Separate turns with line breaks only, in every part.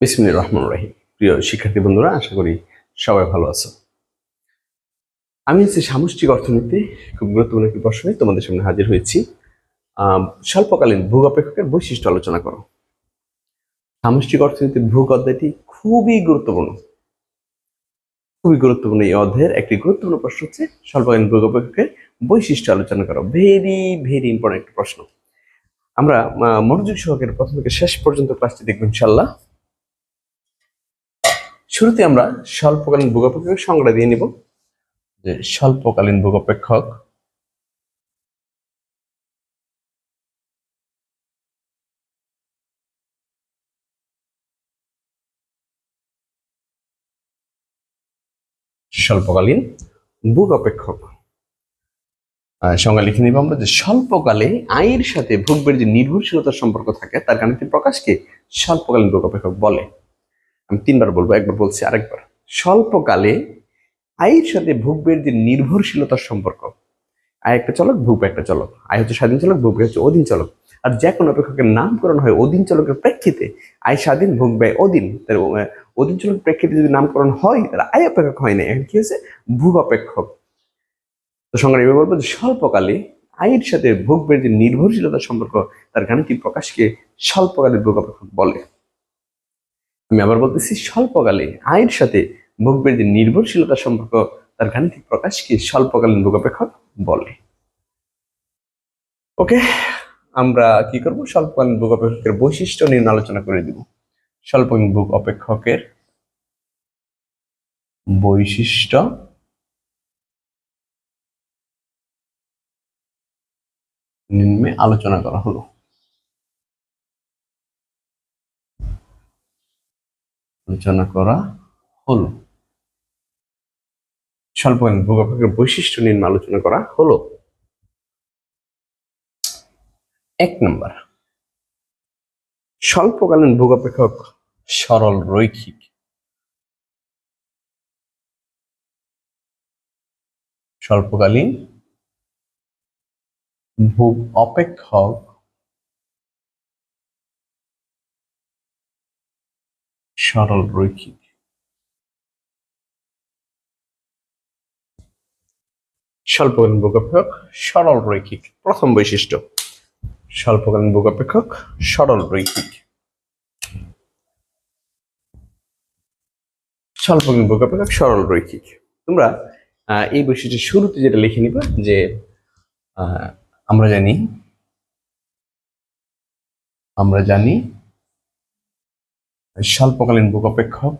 বিসমিল্লাহির রহমান রহিম। প্রিয় শিক্ষার্থী বন্ধুরা, আশা করি সবাই ভালো আছো। আমি হচ্ছে সামষ্টিক অর্থনীতি, খুব গুরুত্বপূর্ণ একটি প্রশ্নে তোমাদের সামনে হাজির হয়েছি। স্বল্পকালীন ভূ অপেক্ষকের বৈশিষ্ট্য আলোচনা করো। সামষ্টিক অর্থনীতির ভূ অধ্যায়টি খুবই গুরুত্বপূর্ণ। খুবই গুরুত্বপূর্ণ এই অধ্যায়ের একটি গুরুত্বপূর্ণ প্রশ্ন হচ্ছে স্বল্পকালীন ভূ অপেক্ষকের বৈশিষ্ট্য আলোচনা করো। ভেরি ভেরি ইম্পর্টেন্ট একটি প্রশ্ন। আমরা মনোযোগ সহকারে প্রথম থেকে শেষ পর্যন্ত ক্লাসটি দেখব ইনশাল্লাহ শুরুতে আমরা স্বল্পকালীন ভূগোপেক্ষক সংজ্ঞা দিয়ে নিব। যে স্বল্পকালীন ভূগোপেক্ষক। স্বল্পকালীন ভূগোপেক্ষক। সংজ্ঞা লিখে নিব আমরা যে স্বল্পকালে আয়ের সাথে ভোগবের যে নির্ভরশীলতার সম্পর্ক থাকে, তার গাণিতিক প্রকাশকে স্বল্পকালীন ভূগোপেক্ষক বলে। আমি তিনবার বলব, একবার বলছি, আরেকবার। স্বল্পকালে আয়ের সাথে ভোগবের যে নির্ভরশীলতার সম্পর্ক, আয় একটা চলক ভূপ একটা চলক। আয় হচ্ছে স্বাধীন চলক ভূপ হচ্ছে অধীন চলক। আর যে কোনো অপেক্ষকের নামকরণ হয় অধীন চলকের প্রেক্ষিতে, আয় স্বাধীন, ভোগ ব্যয় অধীন। তার অধীন চলকের প্রেক্ষিতে যদি নামকরণ হয়, তাহলে আয় অপেক্ষক হয় না। এখন কি হয়েছে? ভূ অপেক্ষক। তো সংগ্রামী এবার বলব যে স্বল্পকালে আয়ের সাথে ভোগবের যে নির্ভরশীলতার সম্পর্ক, তার গাণিতিক প্রকাশকে স্বল্পকালের ভোগ অপেক্ষক বলে। আমি আবার বলতেছি, স্বল্পকালে আয়ের সাথে ভোগবের যে নির্ভরশীলতা সম্পর্ক, তার গাণিতিক প্রকাশকে স্বল্পকালীন ভোগাপেক্ষক? বলে। ওকে, আমরা কি করব? স্বল্পকালীন ভোগ অপেক্ষকের বৈশিষ্ট্য নিয়ে আলোচনা করে দিব। স্বল্পকালীন ভোগ অপেক্ষকের বৈশিষ্ট্য নিম্নে আলোচনা করা হলো। আলোচনা করা হলো। স্বল্পকালীন ভূগোপের বৈশিষ্ট্য নিয়ে আলোচনা করা হলো। এক নম্বর, স্বল্পকালীন ভূগোপেক্ষক সরল রৈখিক। স্বল্পকালীন ভূ অপেক্ষক সরল রৈখিক। স্বল্পকালীন ভূগোপেক্ষক সরল রৈখিক, প্রথম বৈশিষ্ট্য। স্বল্পকালীন ভূগোপেক্ষক সরল রৈখিক। স্বল্পকালীন ভূগোপেক্ষক সরল রৈখিক। তোমরা এই বৈশিষ্ট্যের শুরুতে যেটা লিখে নিবা যে আমরা জানি আমরা জানি স্বল্পকালীন ভূগোপেক্ষক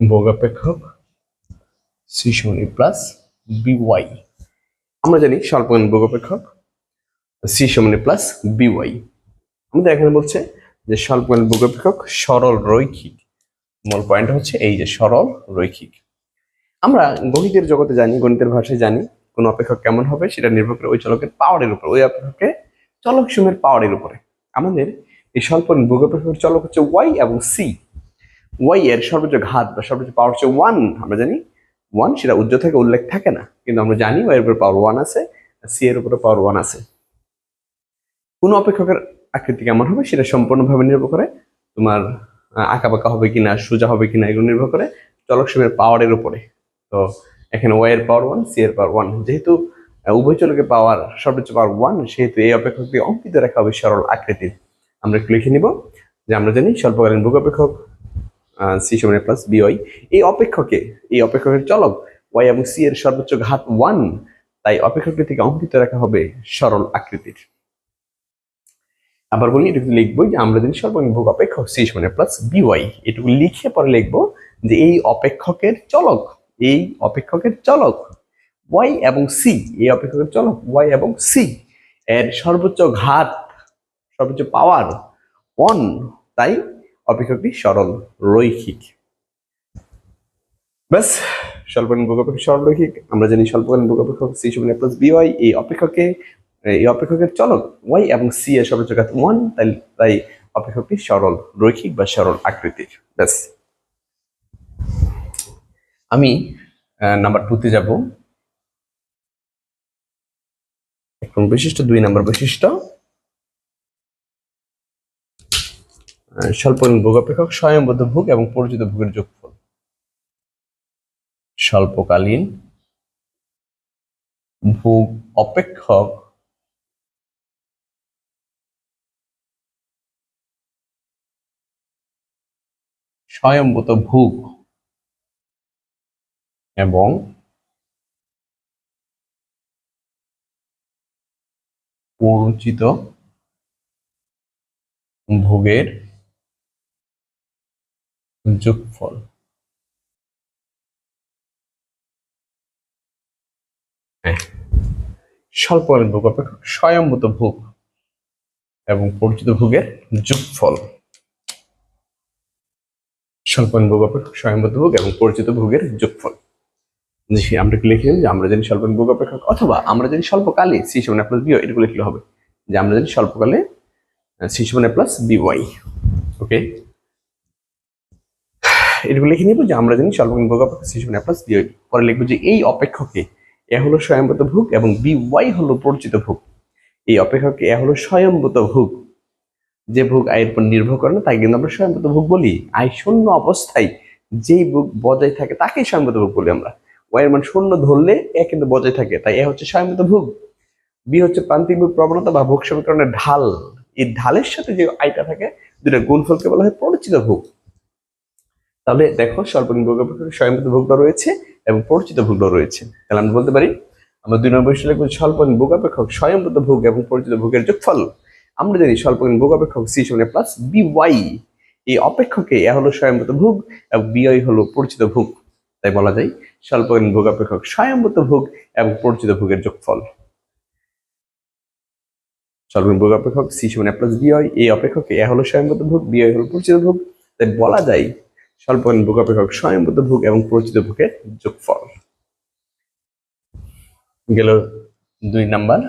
ভোগাপেক্ষক সি সমান প্লাস বিওয়াই আমরা জানি স্বল্পকালীন ভোগাপেক্ষক সি সমান প্লাস বিওয়াই আমাদের এখানে বলছে যে স্বল্পকালীন ভোগাপেক্ষক সরল রৈখিক। মূল পয়েন্ট হচ্ছে এই যে সরল রৈখিক। আমরা গণিতের জগতে জানি, গণিতের ভাষায় জানি কোন অপেক্ষক কেমন হবে, সেটা নির্ভর করে ওই চলকের পাওয়ারের উপর, ওই অপেক্ষকের চলক সময়ের পাওয়ারের উপরে। আমাদের এই স্বল্পকালীন ভোগাপেক্ষক চলক হচ্ছে ওয়াই এবং সি ওয়াই এর সর্বোচ্চ ঘাত বা সর্বোচ্চ পাওয়ার হচ্ছে ওয়ান আমরা জানি ওয়ান সেটা উজ্জ্ব থেকে, উল্লেখ থাকে না, কিন্তু আমরা জানি ওয়াই এর উপর পাওয়ার ওয়ান আছে সি এর উপরে পাওয়ার ওয়ান আছে। কোন অপেক্ষকের আকৃতি কেমন হবে, সেটা সম্পূর্ণভাবে নির্ভর করে তোমার আঁকা বাঁকা হবে কিনা, সোজা হবে কিনা, এগুলো নির্ভর করে চলক সময়ের পাওয়ারের উপরে। তো এখানে ওয়াই এর পাওয়ার ওয়ান সি এর পাওয়ার ওয়ান যেহেতু উভয় চলকের পাওয়ার সর্বোচ্চ পাওয়ার ওয়ান সেহেতু এই অপেক্ষকটি অঙ্কিত রেখা হবে সরল আকৃতির। আমরা একটু লিখে নিব যে আমরা জানি স্বল্পকালীন ভূ অপেক্ষক সি সমান প্লাস বিওয়াই এই অপেক্ষকে, এই অপেক্ষকের চলক ওয়াই এবং সি এর সর্বোচ্চ ঘাত ওয়ান তাই অপেক্ষকটি থেকে অঙ্কিত রাখা হবে সরল আকৃতির। আবার বলি, এটুকু লিখব যে আমরা যদি সর্বাঙ্গীন ভোগ অপেক্ষক সি সমান প্লাস বিওয়াই এটুকু লিখে পরে লিখব যে এই অপেক্ষকের চলক, এই অপেক্ষকের চলক ওয়াই এবং সি এই অপেক্ষকের চলক ওয়াই এবং সি এর সর্বোচ্চ ঘাত, সর্বোচ্চ পাওয়ার ওয়ান তাই অপেক্ষকটি সরল রৈখিক। ব্যাস স্বল্পকালীন সরল রৈখিক, আমরা জানি স্বল্পকালীন ভোগ অপেক্ষক সি সমান প্লাস বিওয়াই এই অপেক্ষকে এই অপেক্ষকের চলক ওয়াই এবং সি এর সর্বোচ্চ ঘাত ওয়ান, তাই তাই অপেক্ষকটি সরল, রৈখিক বা সরল আকৃতির। ব্যাস। আমি নাম্বার টুতে যাব। এখন বিশিষ্ট দুই নাম্বার বৈশিষ্ট্য স্বল্পকালীন ভোগ অপেক্ষক, স্বয়ংবদ্ধ ভোগ এবং পরিচিত ভোগের যোগফল। স্বল্পকালীন ভোগ অপেক্ষক স্বয়ংভূত ভোগ এবং পরিচিত ভোগের যোগফল হ্যাঁ। স্বল্পকালীন ভোগ অপেক্ষক স্বয়ংভূত ভোগ এবং পরিচিত ভোগের যোগফল স্বল্পকালীন ভোগ অপেক্ষক স্বয়ংবদ্ধ ভোগ এবং পরিচিত ভোগের যোগফল। আমরা কি লিখলাম যে আমরা জানি স্বল্পকালীন ভোগ অপেক্ষক অথবা আমরা জানি স্বল্পকালে সি সমান প্লাস বি এটুকু লিখলে হবে। যে আমরা জানি স্বল্পকালে সি সমান প্লাস বি ওয়াই। ওকে এটুকু লিখে নিব যে আমরা জানি স্বল্পকালীন ভোগ অপেক্ষক সি সমান প্লাস বি ওয়াই। পরে লিখব যে এই অপেক্ষকে এ হলো স্বয়ংবদ্ধ ভোগ এবং বি ওয়াই হলো পরিচিত ভোগ। এই অপেক্ষকে এ হলো স্বয়ংভূত ভোগ। যে ভোগ আয়ের উপর নির্ভর করে না তাই কিন্তু আমরা স্বয়ংভূত ভোগ বলি। আয় শূন্য অবস্থায় যেই ভোগ বজায় থাকে, তাকেই স্বয়ংভূত ভোগ বলি আমরা। ওয়াইয়ের মান শূন্য ধরলে এ কিন্তু বজায় থাকে, তাই এ হচ্ছে স্বয়ংভূত ভোগ। বি হচ্ছে প্রান্তিক ভোগ প্রবণতা বা ভোগ সমীকরণের ঢাল। এই ঢালের সাথে যে আয়টা থাকে দুটা গুণফলকে বলা হয় পরিচিত ভোগ। তাহলে দেখো স্বল্পদিন ভোগ অপেক্ষা স্বয়ংভূত ভোগটা রয়েছে এবং পরিচিত ভোগটা রয়েছে। তাহলে আমরা বলতে পারি, আমরা দুই নম্বর লিখব ভোগ অপেক্ষক স্বয়ংভূত ভোগ এবং পরিচিত ভোগের যোগফল। আমরা জানি স্বল্পকালীন ভোগ অপেক্ষক সি সমান প্লাস বি ওয়াই এই অপেক্ষকে এ হলো স্বয়ংভূত ভোগ এবং বিআই হলো পরিচিত ভোগ। তাই বলা যায় স্বল্পকালীন ভোগ অপেক্ষক স্বয়ংভূত ভোগ এবং পরিচিত ভোগের যোগফল। স্বল্পকালীন ভোগ অপেক্ষক সি সমান প্লাস বিআই এই অপেক্ষকে এ হলো স্বয়ংভূত ভোগ বিআই হলো পরিচিত ভোগ। তাই বলা যায় স্বল্পকালীন ভোগ অপেক্ষক স্বয়ংভূত ভোগ এবং পরিচিত ভোগের যোগফল। গেল দুই নাম্বার।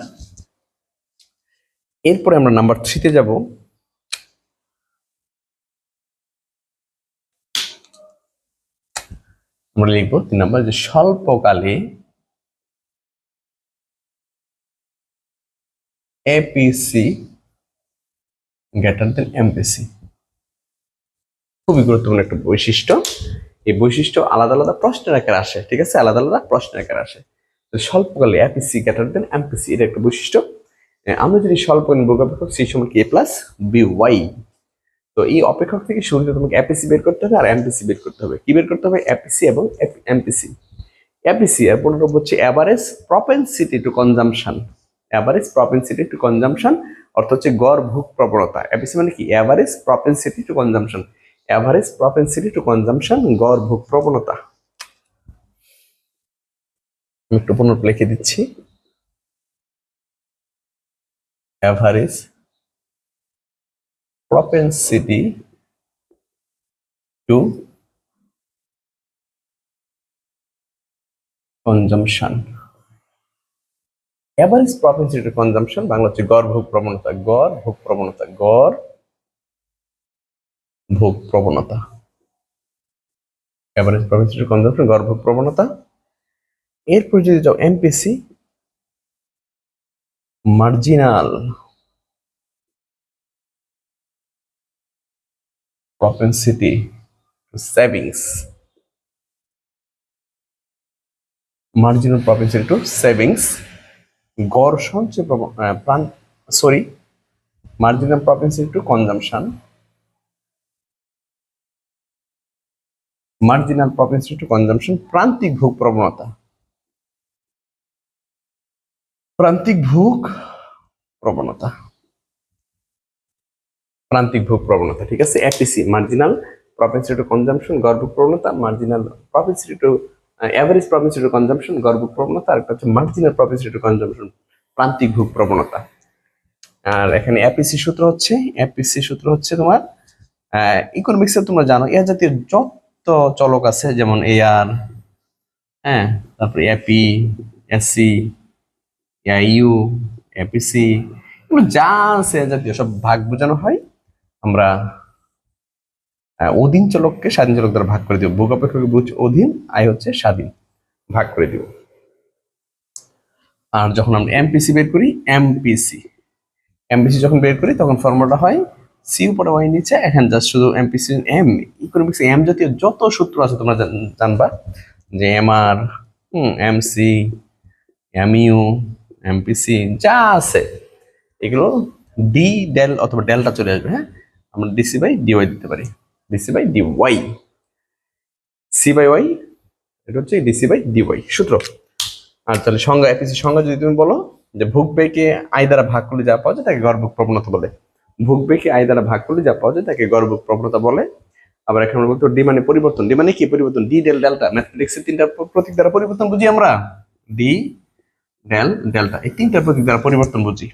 এরপরে আমরা নাম্বার থ্রিতে যাব। আমরা লিখব তিন নাম্বার যে স্বল্পকালে এপিসি গ্রেটার দেন এমপিসি খুবই গুরুত্বপূর্ণ একটা বৈশিষ্ট্য। এই বৈশিষ্ট্য আলাদা আলাদা প্রশ্নের আকারে আসে, ঠিক আছে? আলাদা আলাদা প্রশ্নের আকারে আসে। তো স্বল্পকালে এপিসি গ্রেটার দেন এমপিসি এটা একটা বৈশিষ্ট্য। আমরা যদি স্বল্পকালীন ভোগ অপেক্ষক, সেই সময় কে প্লাস বি ওয়াই তো এই অপেক্ষক থেকে শুরুতে তোমাকে এপিসি বের করতে হবে আর এমপিসি বের করতে হবে। কি বের করতে হবে? এপিসি এবং এমপিসি এপিসি এর পুনরূপ হচ্ছে average propensity to consumption average propensity to consumption অর্থ হচ্ছে গড় ভোগ প্রবণতা। এপিসি মানে কি? Average propensity to consumption average propensity to consumption গড় ভোগ প্রবণতা। একটু পুনরূপ লিখে দিচ্ছি। Average propensity to consumption average propensity to consumption Bangla হচ্ছে গড় ভোগ প্রবণতা গড় ভোগ প্রবণতা গড় ভোগ প্রবণতা এভারেজ propensity to consumption গড় ভোগ প্রবণতা এরপর যদি যাও MPC marginal propensity to savings marginal propensity to savings গড় সঞ্চয় প্রাণ sorry marginal propensity to consumption marginal propensity to consumption প্রান্তিক ভোগ প্রবণতা প্রান্তিক ভোগ প্রবণতা। প্রান্তিক ভোগ প্রবণতা, ঠিক আছে? APC marginal propensity to consumption গর্ভ প্রবণতা marginal propensity to average propensity to consumption গর্ভ প্রবণতা, আর একটা হচ্ছে মার্জিনাল প্রপেন্সিটি টু কনজাম্পশন প্রান্তিক ভোগ প্রবণতা। আর এখানে এপিসি সূত্র হচ্ছে এপিসি সূত্র হচ্ছে তোমার ইকোনমিক্সে তোমরা জানো, এ জাতীয় যত চলক আছে, যেমন এআর হ্যাঁ? তারপরে এপি এসসি ইউ এপিসি এগুলো যা আছে জাতীয় সব ভাগ বোঝানো হয়। আমরা অধীন চলককে স্বাধীন চলক দ্বারা ভাগ করে দিব। ভোগ অপেক্ষক বুঝ অধীন, আয় হচ্ছে স্বাধীন। ভাগ করে দিব। আর যখন আমরা এমপিসি বের করি এমপিসি এমপিসি যখন বের করি, তখন ফর্মুলাটা হয় সি উপরে ওয়াই নিচে, এখানে জাস্ট শুধু এমপিসি এম ইকোনমিক্স এম জাতীয় যত সূত্র আছে তোমরা জান- জানবা। যে M R M C M U MPC যা আছে, এগুলো ডি ডেল অথবা ডেলটা চলে আসবে হ্যাঁ? আমরা ডিসি বাই ডিওয়াই দিতে পারি। DC by DY C by Y এটা হচ্ছে ডিসি বাই ডিওয়াই সূত্র। আর তাহলে সংজ্ঞা এপিসি সংজ্ঞা যদি তুমি বলো, যে ভোগ ব্যয়কে আয় দ্বারা ভাগ করলে যা পাওয়া যায় তাকে গর্ভক প্রবণতা বলে। ভোগ ব্যয়কে আয় দ্বারা ভাগ করলে যা পাওয়া যায় তাকে গর্ভক প্রবণতা বলে। আবার এখানে আমরা বলতে ডি মানে পরিবর্তন। ডি মানে কি? পরিবর্তন। ডি ডেল ডেল্টা ম্যাথমেটিক্সের তিনটা প্রতীক দ্বারা পরিবর্তন বুঝি আমরা? ডি ডেল ডেল্টা এই তিনটা প্রতীক দ্বারা পরিবর্তন বুঝি।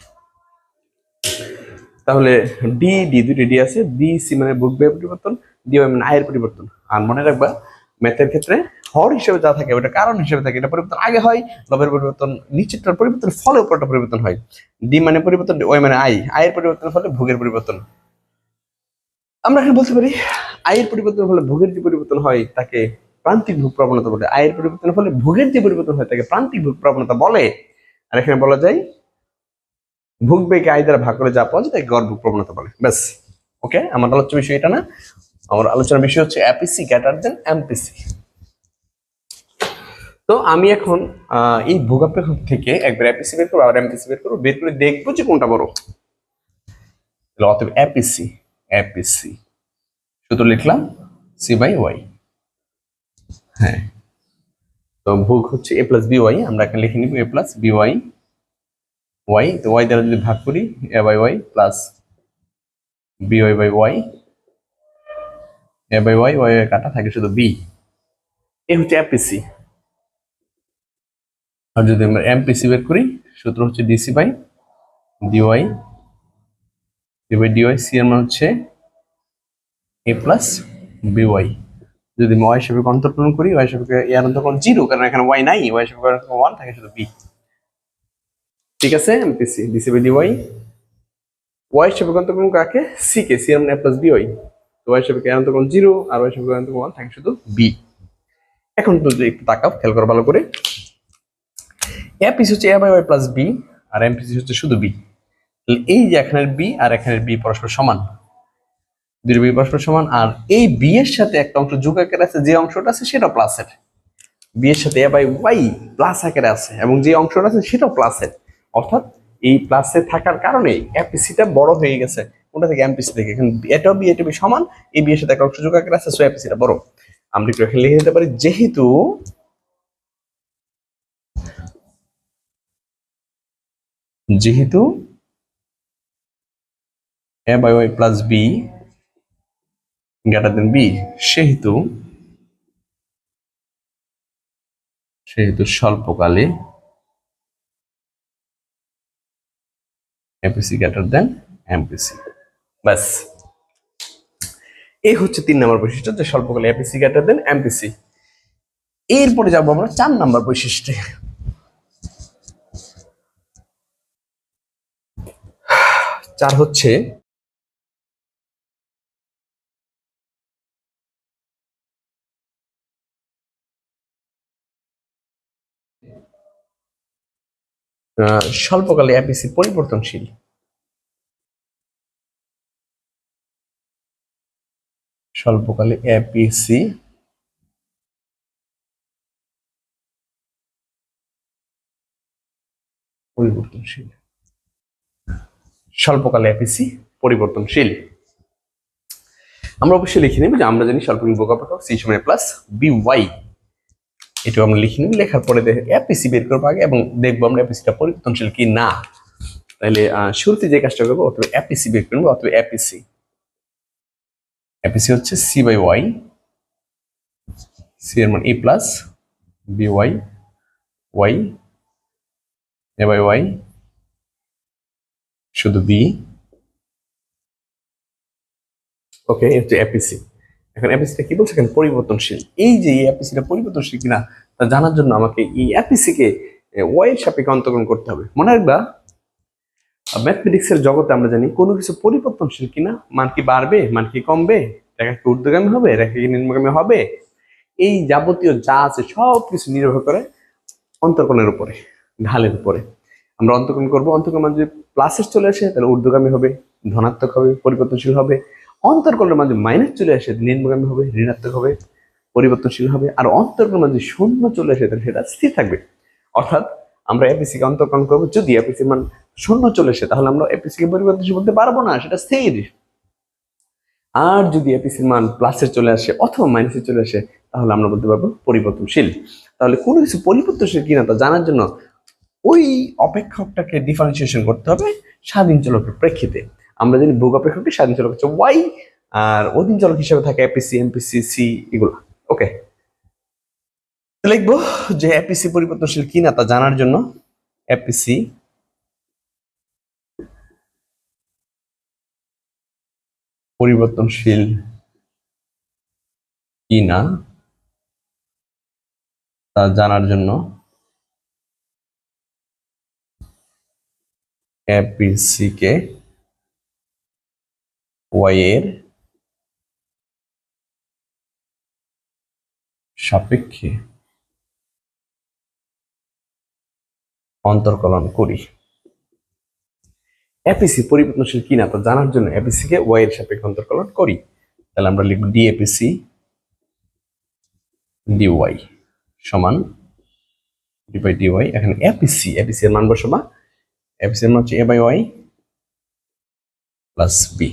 তাহলে ডি ডি দুটি ডি আছে বি সি মানে বুক ব্যয় পরিবর্তন ডি ওয়াই মানে আয়ের পরিবর্তন। আর মনে রাখবা, ম্যাথের ক্ষেত্রে হর হিসেবে যা থাকে, ওটা কারণ হিসেবে থাকে, এটা পরিবর্তন আগে হয়, লবের পরিবর্তন নিচেরটার পরিবর্তন ফলে উপরটা পরিবর্তন হয়। ডি মানে পরিবর্তন ওই মানে আই আয়ের পরিবর্তনের ফলে ভোগের পরিবর্তন। আমরা এখানে বলতে পারি, আয়ের পরিবর্তনের ফলে ভোগের যে পরিবর্তন হয়, তাকে প্রান্তিক ভোগ প্রবণতা বলে। আয়ের পরিবর্তনের ফলে ভোগের যে পরিবর্তন হয়, তাকে প্রান্তিক ভোগ প্রবণতা বলে। আর এখানে বলা যায়, ভোগ বেগে আয় দ্বারা ভাগ করে যা পাওয়া যায়, তাকে গর্ভ প্রবণতা বলে। ব্যাস। ওকে? আমার আলোচ্য বিষয় এটা না। আমার আলোচনার বিষয় হচ্ছে অ্যাপিসি গ্রেটার দেন এমপিসি তো আমি এখন এই ভোগাপেক্ষক থেকে একবার অ্যাপিসি বের করব, আবার এমপিসি বের করব। বের করে দেখব যে কোনটা বড়। অতএব অ্যাপিসি অ্যাপিসি শুধু লিখলাম সি বাই ওয়াই হ্যাঁ। তো ভোগ হচ্ছে এ প্লাস বি ওয়াই আমরা এখানে লিখে নিব A plus B Y Y তো ওয়াই দ্বারা যদি ভাগ করি A by Y plus B Y by Y A by Y Y কাটা থাকে শুধু বি এ হচ্ছে এপিসি আর যদি আমরা এমপিসি বের করি, সূত্র হচ্ছে DC by DY D by DY C এর মান হচ্ছে এ প্লাস বিওয়াই যদি আমি ওয়াই হিসেবে অন্তর্করণ করি ওয়াই হিসেবে এর অন্তর্করণ জিরো কারণ এখানে ওয়াই নাই ওয়াই হিসেবে ওয়ান থাকে শুধু বি ঠিক আছে? MPC DC by DY Y হিসেবে অন্তর্করণ কাকে? সি কে সি এর মানে প্লাস বিওয়াই তো ওয়াই হিসেবে এর অন্তর্করণ জিরো আর ওয়াই হিসেবে অন্তর্করণ ওয়ান থাকে শুধু বি এখন তো একটু তাকাও, খেয়াল করো ভালো করে। এপিসি হচ্ছে A by Y plus B R MPC হচ্ছে শুধু বি এই যে এখানের বি আর এখানের বি পরস্পর সমান। দুই বি সমান, আর এই বি এর সাথে একটা অংশ যোগ আকারে আছে, যে অংশটা আছে সেটা প্লাসের বি এর সাথে এ বাই ওয়াই প্লাস আকারে আছে, এবং যে অংশটা আছে প্লাসের অর্থাৎ এই প্লাসে থাকার কারণে এপিসিটা বড় হয়ে গেছে থেকে? থেকে। এখন বি এটা বি সমান, এই সাথে একটা অংশ যোগ আকারে আছে সো এপিসিটা বড়। আমরা একটু এখানে লিখে দিতে পারি, যেহেতু যেহেতু A by Y plus B greater than B, সেহেতু সেহেতু স্বল্পকালে এপিসি গ্রেটার দেন এমপিসি ব্যাস। এই হচ্ছে তিন নম্বর বৈশিষ্ট্য যে স্বল্পকালে এপিসি গ্রেটার দেন এমপিসি এরপরে যাব আমরা চার নম্বর বৈশিষ্ট্যে। চার হচ্ছে স্বল্পকালে এপিসি পরিবর্তনশীল। স্বল্পকালে এপিসি পরিবর্তনশীল। স্বল্পকালে এপিসি পরিবর্তনশীল। আমরা অবশ্যই লিখে নেব যে আমরা জানি স্বল্পকালীন বোকাপাকক সি সমান প্লাস বি ওয়াই এটাও আমরা লিখে লেখার পরে দেখে এপিসি বের করব আগে এবং দেখব আমরা এপিসিটা পরিবর্তনশীল কি না। তাহলে শুরুতে যে কাজটা করব, অথবা এপিসি বের করব, অথবা এপিসি এপিসি হচ্ছে সি বাই ওয়াই সি এর মান A plus B Y Y A by Y শুধু বি ওকে হচ্ছে এপিসি এখন এপিসিটা কি বলছে? পরিবর্তনশীল। এই যে এই পরিবর্তনশীল কিনা, তা জানার জন্য আমাকে এই এপিসি কে ওয়াই এর সাপেক্ষে অন্তর্গ্রহণ করতে হবে। মনে রাখবা ম্যাথমেটিক্স এর জগতে আমরা জানি কোনো কিছু পরিবর্তনশীল কিনা, মান কি বাড়বে, মান কি কমবে, রেখা কি ঊর্ধ্বগামী হবে, রেখা কি নিম্নগামী হবে, এই যাবতীয় যা আছে সব কিছু নির্ভর করে অন্তর্কোণের উপরে, ঢালের উপরে। আমরা অন্তর্কোণ করব, অন্তর্কোণ মানে যদি প্লাসের চলে আসে, তাহলে ঊর্ধ্বগামী হবে, ধনাত্মক হবে, পরিবর্তনশীল হবে। অন্তর্কোণের মাঝে মাইনাস চলে আসে, নিম্নগামী হবে, ঋণাত্মক হবে, পরিবর্তনশীল হবে, আর অন্তর্কোণ মাঝে শূন্য চলে আসে, তাহলে সেটা স্থির থাকবে। অর্থাৎ আমরা এপিসি কে অন্তর্কোণ করব, যদি এপিসি মান শূন্য চলে আসে, তাহলে আমরা এপিসি কে পরিবর্তনশীল বলতে পারব না, সেটা স্থির। আর যদি এপিসির মান প্লাসে চলে আসে অথবা মাইনাসে চলে আসে, তাহলে আমরা বলতে পারব পরিবর্তনশীল। তাহলে কোনো কিছু পরিবর্তনশীল কিনা তা জানার জন্য ওই অপেক্ষকটাকে ডিফারেন্সিয়েশন করতে হবে স্বাধীন চলকের প্রেক্ষিতে। আমরা জানি ভোগ অপেক্ষকটি স্বাধীন চলক হচ্ছে ওয়াই আর অধীন চলক হিসেবে থাকে এপিসি এমপিসি সি এগুলো। ওকে লিখব যে এপিসি পরিবর্তনশীল কি না তা জানার জন্য এপিসি পরিবর্তনশীল কি না তা জানার জন্য এপিসি কে ওয়াই এর সাপেক্ষে অন্তর্কলন করি। এপিসি পরিবর্তনশীল কিনা তা জানার জন্য এপিসি কে ওয়াই এর সাপেক্ষে অন্তর্কলন করি। তাহলে আমরা লিখব ডিএপিসি ডিওয়াই সমান ডি বাই ডিওয়াই এখানে এপিসি এপিসি এর মান বসাবা। এপিসি এর মান হচ্ছে A by Y plus B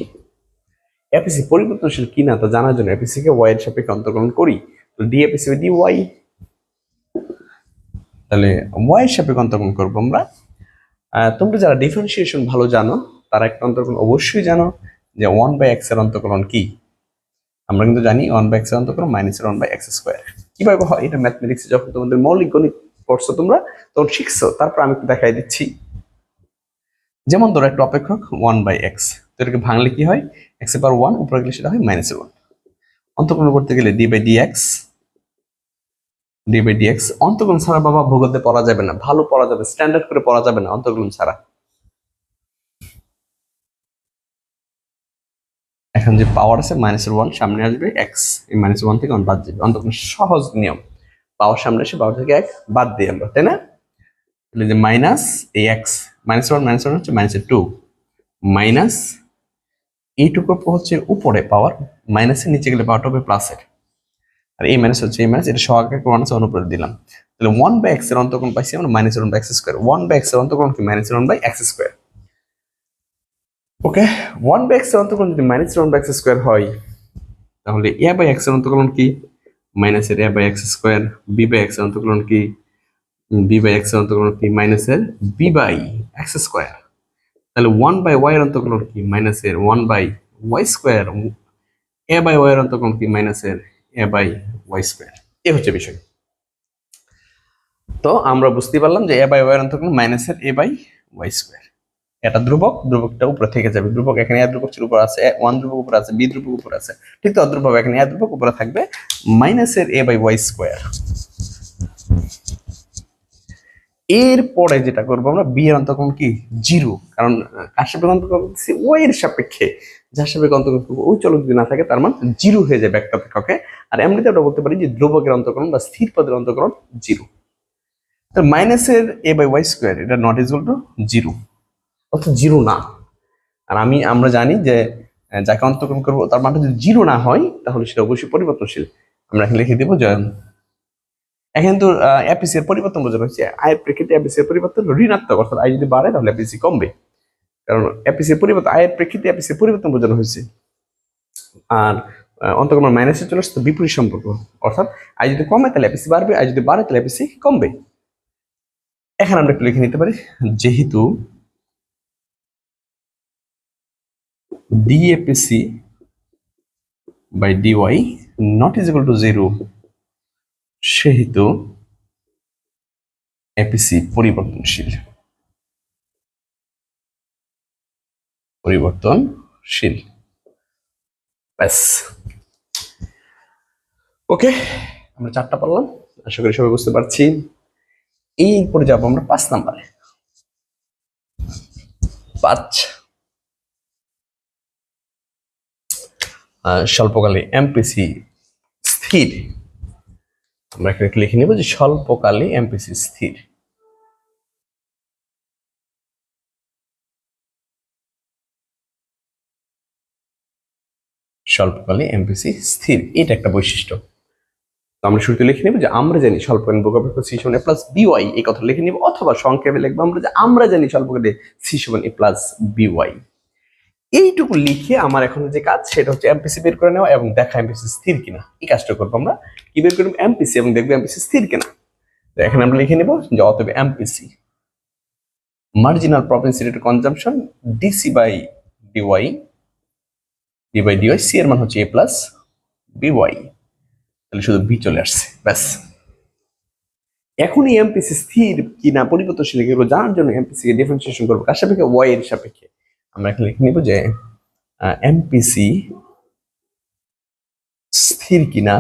APC পরিবর্তনশীল কিনা তা জানার জন্য এপিসি কে ওয়াই এর সাপেক্ষে অন্তর্কলন করি। তো ডি এপিসি ডি ওয়াই তাহলে ওয়াই এর সাপেক্ষে অন্তর্কলন করব আমরা। তোমরা যারা ডিফারেন্সিয়েশন ভালো জানো, তারা একটা অন্তর্কলন অবশ্যই জানো যে ওয়ান বাই এক্সের অন্তর্কলন কি। আমরা কিন্তু জানি ওয়ান বাই এক্সের অন্তর্কলন minus one by X square কীভাবে হয়? এটা ম্যাথমেটিক্স যখন তোমাদের মৌলিক গণিত পড়ছো তোমরা, তখন শিখছো। তারপর আমি একটু দেখাই দিচ্ছি। যেমন ধরো একটা অপেক্ষক ওয়ান বাই এক্স তো এটাকে ভাঙলে কি হয়? এক্সের পাওয়ার ওয়ান উপরে গেলে সেটা হয় মাইনাস ওয়ান অন্তর্কলন করতে গেলে D by D X D by D X অন্তর্কলন ছাড়া বাবা ভূগোলতে পড়া যাবে না, ভালো পড়া যাবে স্ট্যান্ডার্ড করে পড়া যাবে না অন্তর্কলন ছাড়া। এখন যে পাওয়ার আছে মাইনাসের ওয়ান সামনে আসবে এক্স এই মাইনাস ওয়ান থেকে বাদ যাবে অন্তর্কলন সহজ নিয়ম। পাওয়ার সামনে এসে পাওয়ার থেকে এক, বাদ দিই আমরা, তাই না? তাহলে যে মাইনাস এই X minus one minus one হচ্ছে মাইনাসের টু মাইনাস এইটুকু হচ্ছে উপরে পাওয়ার মাইনাসের নিচে গেলে পাওয়ারটা হবে প্লাসের আর এই মাইনাস হচ্ছে এই মাইনাস এটা সহকারে ওয়ান অনুপরে দিলাম তাহলে ওয়ান বাই এক্সের অন্তকোণ পাইছি আমরা minus one by X square one by এক্সের অন্তকোণ কি minus one by X square okay one by এক্সের অন্তকোণ যদি minus one by X square হয় তাহলে এ বাই এক্সের অন্তকোণ কি মাইনাসের A by X square B by এক্সের অন্তকোণ কি বি বাই এক্সের অন্তকোণ কি মাইনাসের বি বাই এক্স স্কোয়ার তাহলে ওয়ান বাই ওয়াই এর অন্তকোণ কি? মাইনাসের one by Y square A by Y এর অন্তকোণ কি? মাইনাসের এ বাই ওয়াই স্কোয়ার এ হচ্ছে বিষয়। তো আমরা বুঝতে পারলাম যে এ বাই ওয়াই এর অন্তকোণ মাইনাসের এ বাই ওয়াই স্কোয়ার এটা ধ্রুবক, ধ্রুবকটা উপরে থেকে যাবে। ধ্রুবক এখানে এ ধ্রুবক উপর আছে ওয়ান ধ্রুবক উপর আছে বি ধ্রুবক উপরে আছে। ঠিক তো ধ্রুবক এখানে এ ধ্রুবক উপরে থাকবে মাইনাসের এ বাই ওয়াই স্কোয়ার এরপরে যেটা করব আমরা বি এর অন্তকোণ কি? জিরো। কারণ কার সাপেক্ষে অন্তকোণ করতেছি ওয়াই এর সাপেক্ষে। যার সাপেক্ষে অন্তকোণ করব ওই চলক যদি না থাকে, তার মান জিরো হয়ে যাবে একটা অপেক্ষকে। আর এমনিতে আমরা বলতে পারি যে ধ্রুবকের অন্তকরণ বা স্থির পদের অন্তকরণ জিরো। তো মাইনাসের এ বাই ওয়াই স্কোয়ার এটা নট ইজ টু জিরো। অর্থাৎ জিরো না। আর আমি, আমরা জানি যে যাকে অন্তকোণ করব, তার মানটা যদি জিরো না হয়, তাহলে সেটা অবশ্যই পরিবর্তনশীল। আমরা এখানে লিখে দেবো যে এখানে তো এপিসি এর পরিবর্তন বোঝানো হচ্ছে আয়ের প্রেক্ষিতে এপিসি এর পরিবর্তন ঋণাত্মক অর্থাৎ আয় যদি বাড়ে, তাহলে এপিসি কমবে। কারণ এপিসি এর পরিবর্তন আয়ের প্রেক্ষিতে এপিসি এর পরিবর্তন বোঝানো হয়েছে। আর অন্তকমা মাইনাসে চলে আসছে বিপরীত সম্পর্ক। অর্থাৎ আয় যদি কমে, তাহলে এপিসি বাড়বে। আয় যদি বাড়ে, তাহলে এপিসি কমবে। এখন আমরা একটু লিখে নিতে পারি। যেহেতু DAPC by DY not is equal to zero সেহেতু এপিসি পরিবর্তনশীল। পরিবর্তনশীল। ব্যাস। ওকে, আমরা চারটা পারলাম। আশা করি সবাই বুঝতে পারছি। এরপরে যাব আমরা পাঁচ নাম্বারে। পাঁচ। স্বল্পকালে এমপিসি স্থির। আমরা এখানে লিখে নেব যে স্বল্পকালে এমপিসি স্থির। স্বল্পকালে এমপিসি স্থির, এটা একটা বৈশিষ্ট্য। তো আমরা শুরুতে লিখে নেব যে আমরা জানি স্বল্পকালীন ভূগর্ভস্থ সি সমান প্লাস বিওয়াই এই কথা লিখে নিব, অথবা সংক্ষেপে লিখব আমরা যে আমরা জানি স্বল্পকালে সি সমান এ প্লাস বিওয়াই এইটুকু লিখে আমার এখন যে কাজ, সেটা হচ্ছে এমপিসি বের করে নেওয়া এবং দেখা এমপিসি স্থির কিনা। এই কাজটা করব আমরা। কি বের করব? এমপিসি এবং দেখব এমপিসি স্থির কিনা। তো এখানে আমরা লিখে নেব যে অতএব MPC marginal propensity to consumption DC by DY D by DY C এর মান হচ্ছে এ প্লাস বিওয়াই তাহলে শুধু বি চলে আসছে, ব্যাস। এখনই এমপিসি স্থির কিনা, পরিবর্তনশীল জানার জন্য এমপিসি কে ডিফারেন্সিয়েশন করব। কার সাপেক্ষে? ওয়াই এর সাপেক্ষে। আমরা এখানে লিখে নিব যে এমপিসি স্থির কিনা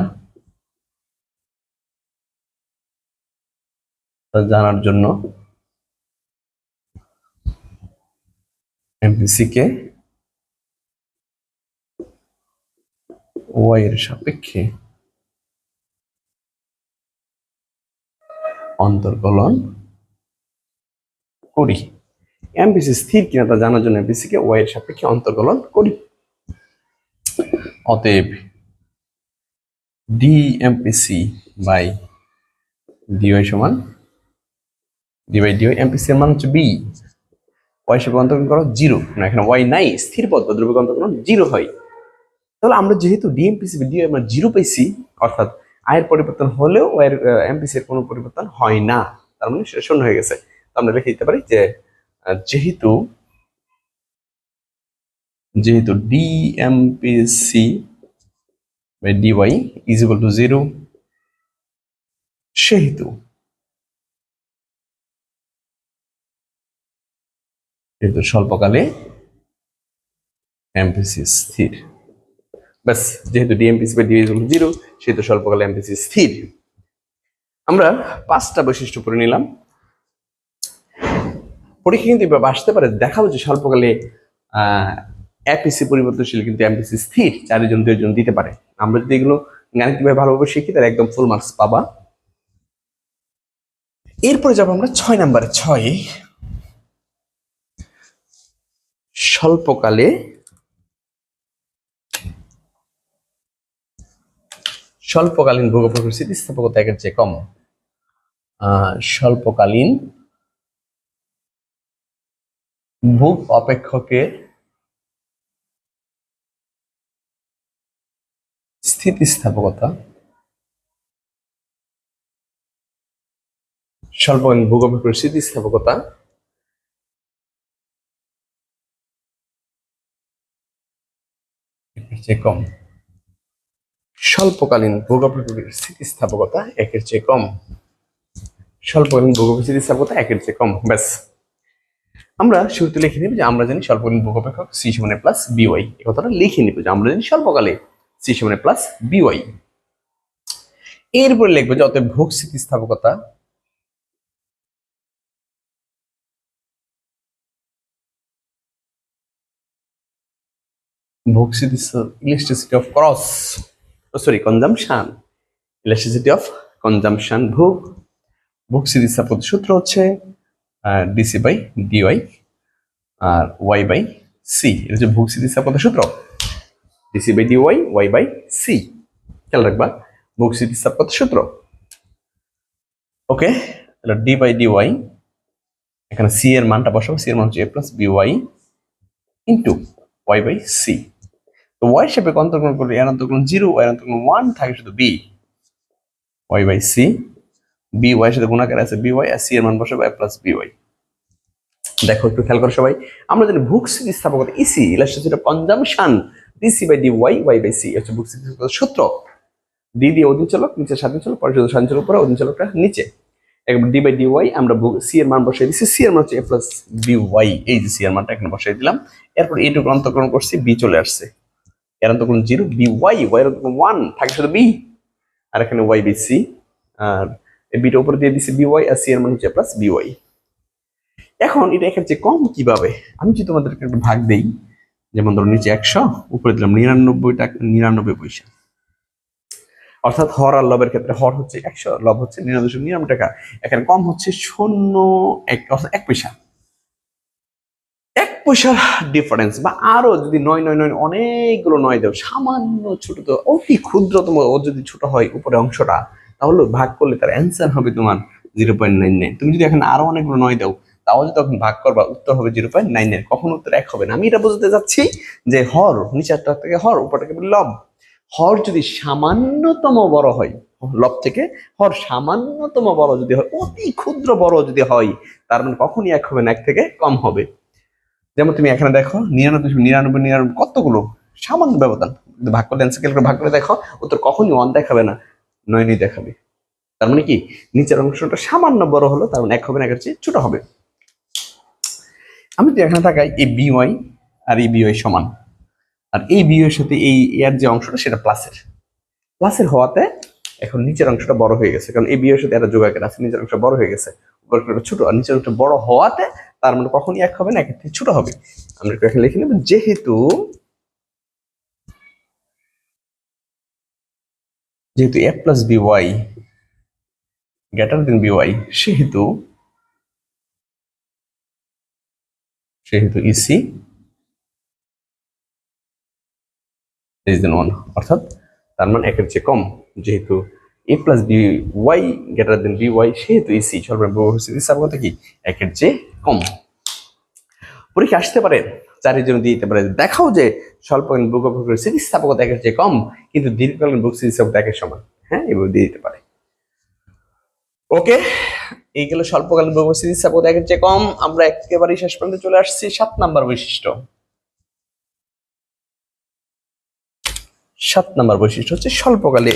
জানার জন্য এমপিসি কে ওয়াই এর সাপেক্ষে অন্তর্কলন করি। এমপিসি স্থির কিনা তা জানার জন্য এমপিসি কে ওয়াই এর সাপেক্ষে অন্তর্কলন করি। অতএব ডি এমপিসি বাই ডিওয়াই সমান ডি বাই ডিওয়াই এমপিসি এর মান হচ্ছে বি ওয়াই হিসেবে অন্তর্কলন করো জিরো না এখানে ওয়াই নাই, স্থির পদ বা ধ্রুবক অন্তর্কলন জিরো হয়। তাহলে আমরা যেহেতু ডিএমপিসি ডি আমরা জিরো পাইছি, অর্থাৎ আয়ের পরিবর্তন হলেও ওয়ের এমপিসি এর কোনো পরিবর্তন হয় না। তার মানে সেটা শূন্য হয়ে গেছে। আমরা লিখে দিতে পারি যে যেহেতু যেহেতু DMPC by DY is equal to zero সেহেতু যেহেতু স্বল্পকালে এমপিসি স্থির। ব্যাস, যেহেতু ডিএমপিসি বা ডিএস জিরো সেহেতু স্বল্পকালে এমপিসি স্থির। আমরা পাঁচটা বৈশিষ্ট্য করে নিলাম। পরীক্ষা কিন্তু এভাবে আসতে পারে। দেখাবো যে স্বল্পকালে এপিসি পরিবর্তনশীল কিন্তু এমপিসি স্থির, চারিজন, দুইজন দিতে পারে। আমরা যদি এগুলো গাণিতিকভাবে ভালোভাবে শিখি, তাহলে একদম ফুল মার্কস পাবা। এরপরে যাব আমরা ছয় নাম্বারে, ছয়। স্বল্পকালে স্বল্পকালীন ভূগোল স্থিতিস্থাপকতা একের চেয়ে কম। স্বল্পকালীন ভূ অপেক্ষকে স্থিতিস্থাপকতা স্বল্পকালীন ভূ অপেক্ষকের স্থিতিস্থাপকতা কম। স্বল্পকালীন ভূগোপের স্থিতিস্থাপকতা, একের চেয়ে কম। স্বল্পকালীন ভূগোপের স্থিতিস্থাপকতা, একের চেয়ে কম। ব্যাস। আমরা শুরুতে লিখে নিব যে আমরা জানি স্বল্পকালীন ভূগোপেক্ষক সি সমানে প্লাস বিওয়াই এই কথাটা লিখে নিব যে আমরা জানি স্বল্পকালে সি সমানে প্লাস বিওয়াই এরপরে লিখব যে অতএব ভোগ স্থিতিস্থাপকতা ভোগ অফ সরি অফ ভোগ। ভোগ সূত্র হচ্ছে ডিসি বাই ডিওয়াই আর ওয়াই বাই সি এটা হচ্ছে ভোগ স্থিতিস্থাপকতা সূত্র। DC by DY Y by C খেয়াল রাখবা, ভোগ স্থিতিস্থাপকতা সূত্র। ওকে তাহলে ডি বাই ডিওয়াই এখানে সি এর মানটা বসাবো। সি এর মান হচ্ছে A plus BY into Y by C তো ওয়াই হিসেবে অন্তর্গ্রহণ করলে এর অন্তর্গ্রহণ জিরো এর অন্তর্গ্রহণ ওয়ান থাকে শুধু B Y by C B Y সাথে গুণাকার আছে? বি ওয়াই আর সি এর মান বসাবো এ প্লাস বি ওয়াই দেখো, একটু খেয়াল করো সবাই। আমরা জানি ভুক স্থিতিস্থাপকতা EC elasticity consumption DC by D Y Y by C হচ্ছে ভুক স্থিতিস্থাপকতা সূত্র। ডি দিয়ে অধীন চলক, নিচে স্বাধীন চলক পরে শুধু চলক, উপরে অধীন চলকটা নিচে। একবার ডি বাই ডি ওয়াই আমরা সি এর মান বসাই দিচ্ছি সি এর মান হচ্ছে এ প্লাস বি ওয়াই এই যে সি এর মানটা এখানে বসাই দিলাম। এরপর এইটুকু অন্তর্গ্রহণ করছি বি চলে আসছে। এর অন্তর্গ্রহণ জিরো বি ওয়াই ওয়াই এর অন্তর্গ্রহণ ওয়ান থাকে শুধু বি আর এখানে ওয়াই বি সি আর এই উপরে দিয়ে দিচ্ছি বি ওয়াই আর সি এর মান হচ্ছে প্লাস বি ওয়াই এখন এটা এখানে কম কীভাবে? আমি যদি তোমাদেরকে একটা ভাগ দেই, যেমন ধরো নিচে একশো, উপরে দিলাম নিরানব্বই টাকা, নিরানব্বই পয়সা। অর্থাৎ হর আর লবের ক্ষেত্রে হর হচ্ছে একশো, লব হচ্ছে নিরানব্বই নিরানব্বই টাকা। এখানে কম হচ্ছে শূন্য এক, অর্থাৎ এক পয়সা। এক পয়সার ডিফারেন্স বা আরও যদি নয় নয় নয়, অনেকগুলো নয় দেও, সামান্য ছোট তো, অতি ক্ষুদ্রতম ও যদি ছোট হয় উপরে অংশটা তাহলে ভাগ করলে তার অ্যান্সার হবে তোমার জিরো পয়েন্ট নাইন তুমি যদি এখন আরও অনেকগুলো নয় দাও তাহলে তখন ভাগ করবা, উত্তর হবে জিরো পয়েন্ট নাইন নাইন কখন উত্তর এক হবে না? আমি এটা বোঝাতে যাচ্ছি যে হর নিচেরটা থেকে হর উপরটাকে বলি লব। হর যদি সামান্যতম বড় হয়, লব থেকে, হর সামান্যতম বড় যদি হয়, অতি ক্ষুদ্র বড় যদি হয়, তার মানে কখনই এক হবে না, এক থেকে কম হবে। যেমন তুমি এখানে দেখো, নিরানব্বই নিরানব্বই নিরানব্বই, কতগুলো? সামান্য ব্যবধান। ভাগ করে অ্যান্সার করে, ভাগ করে দেখো, উত্তর কখনই ওয়ান দেখাবে না। নয় নয় দেখাবে। তার মানে কি? নিচের অংশটা সামান্য বড় হলো, তার মানে এক হবে না একের চেয়ে ছোট হবে। আমি যদি এখানে তাকাই, এই বি ওয়াই আর এই বি ওয়াই সমান। আর এই বি এর সাথে এই এর যে অংশটা, সেটা প্লাসের প্লাসের হওয়াতে এখন নিচের অংশটা বড় হয়ে গেছে, কারণ এই বি এর সাথে একটা যোগাকের আছে, নিচের অংশটা বড় হয়ে গেছে, উপরের ছোট, আর নিচের অংশটা বড় হওয়াতে তার মানে কখনই এক হবে না একের থেকে ছোট হবে। আমরা একটু এখানে লিখে নেব, যেহেতু যেহেতু A plus B Y greater than B Y সেহেতু সেহেতু ইসি ইজ দেন ওয়ান অর্থাৎ তার মানে একের চেয়ে কম, যেহেতু A plus B Y greater than B Y সেহেতু ইসি সর্বনিম্ন কি? একের চেয়ে কম। পরীক্ষা আসতে পারে চারের জন্য দিতে পারে। দেখাও যে স্বল্পকালীন বুক অপেক্ষার স্থিতিস্থাপকতা একের চেয়ে কম, কিন্তু দীর্ঘকালীন বুক স্থিতিস্থাপকতা একের সমান। হ্যাঁ এভাবে দিয়ে দিতে পারে। ওকে এইগুলো স্বল্পকালীন বুক স্থিতিস্থাপকতা একের চেয়ে কম। আমরা একেবারে শেষ পর্যন্ত চলে আসছি, সাত নাম্বার বৈশিষ্ট্য। সাত নাম্বার বৈশিষ্ট্য হচ্ছে স্বল্পকালে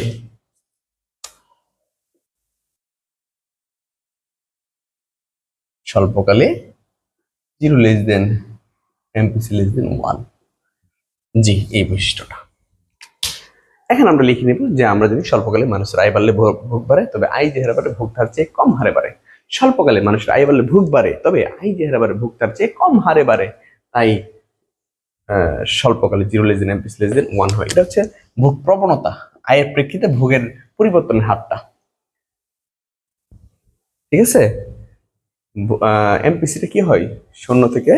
স্বল্পকালে zero less than. MPC less than one জি, এই বৈশিষ্ট্যটা। এখন আমরা লিখে নেব যে আমরা যদি স্বল্পকালে মানুষের আয় বাড়লে ভোগ বাড়ে, তবে আয় যে হারে বাড়ে ভোগ তার চেয়ে কম হারে বাড়ে। স্বল্পকালে মানুষের আয় বাড়লে ভোগ বাড়ে, তবে আয় যে হারে বাড়ে ভোগ তার চেয়ে কম হারে বাড়ে। তাই স্বল্পকালে zero less than MPC less than one হয়। এটা হচ্ছে ভোগ প্রবণতা, আয়ের প্রেক্ষিতে ভোগের পরিবর্তনের হারটা। ঠিক আছে? এমপিসিটা কি হয়? শূন্য থেকে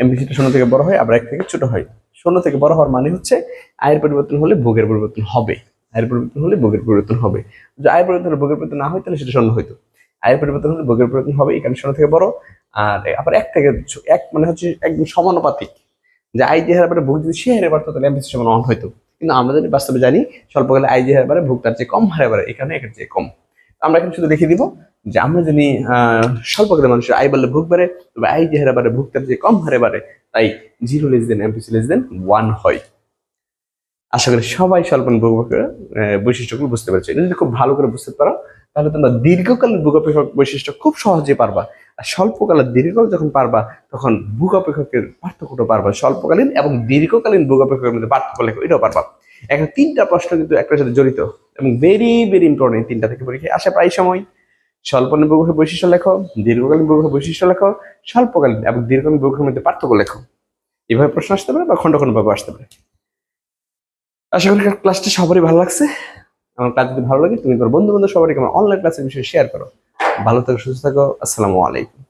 এমপিসিটা শূন্য থেকে বড় হয়, আবার এক থেকে ছোট হয়। শূন্য থেকে বড় হওয়ার মানে হচ্ছে আয়ের পরিবর্তন হলে ভোগের পরিবর্তন হবে। আয়ের পরিবর্তন হলে ভোগের পরিবর্তন হবে। যদি আয়ের পরিবর্তন ভোগের পরিবর্তন না হয়, তাহলে সেটা শূন্য হইতো। আয়ের পরিবর্তন হলে ভোগের পরিবর্তন হবে এখানে শূন্য থেকে বড়। আর আবার এক থেকে এক মানে হচ্ছে একদম সমানুপাতিক। যে আই যে হারে ভোগ যদি সে হারে বাড়তো, তাহলে এমপিসি সমান হইতো। কিন্তু আমরা যদি বাস্তবে জানি, স্বল্পকালে আই যে হারে ভোগ তার চেয়ে কম, হারে বাড়ে এখানে একের চেয়ে কম। আমরা এখানে শুধু লিখে দিব যে আমরা জানি আহ স্বল্পকালে মানুষের আয় বাড়লে ভোগ বাড়ে তবে আই যে হারে বাড়ে ভোগ চেয়ে কম হারে বাড়ে, তাই zero less than MPC less than one হয়। আশা করি সবাই স্বল্প ভূগোপের বৈশিষ্ট্যগুলো বুঝতে পারছ। যদি খুব ভালো করে বুঝতে পারো, তাহলে তোমরা দীর্ঘকালীন ভূগোপেক্ষক বৈশিষ্ট্য খুব সহজে পারবা। আর স্বল্পকালের দীর্ঘকাল যখন পারবা, তখন ভূগোপেক্ষকের পার্থক্যটা পারবা। স্বল্পকালীন এবং দীর্ঘকালীন ভূগোপেক্ষকের মধ্যে পার্থক্য লেখো, এটাও পারবা। এখন তিনটা প্রশ্ন কিন্তু একটার সাথে জড়িত এবং ভেরি ভেরি ইম্পর্টেন্ট তিনটা থেকে পরীক্ষায় আসে প্রায় সময় স্বল্পকালীন ভূগোপের বৈশিষ্ট্য লেখো, দীর্ঘকালীন ভূগোপের বৈশিষ্ট্য লেখো, স্বল্পকালীন এবং দীর্ঘকালীন ভূগোপের মধ্যে পার্থক্য লেখো। এভাবে প্রশ্ন আসতে পারে বা খন্ড খন্ড ভাবে আসতে পারে। আশা করি ক্লাসটা সবারই ভালো লাগছে। আমার ক্লাস যদি ভালো লাগে, তুমি তোমার বন্ধু বান্ধব সবারই আমার অনলাইন ক্লাসের বিষয়ে শেয়ার করো। ভালো থাকো, সুস্থ থাকো, আসসালামু আলাইকুম।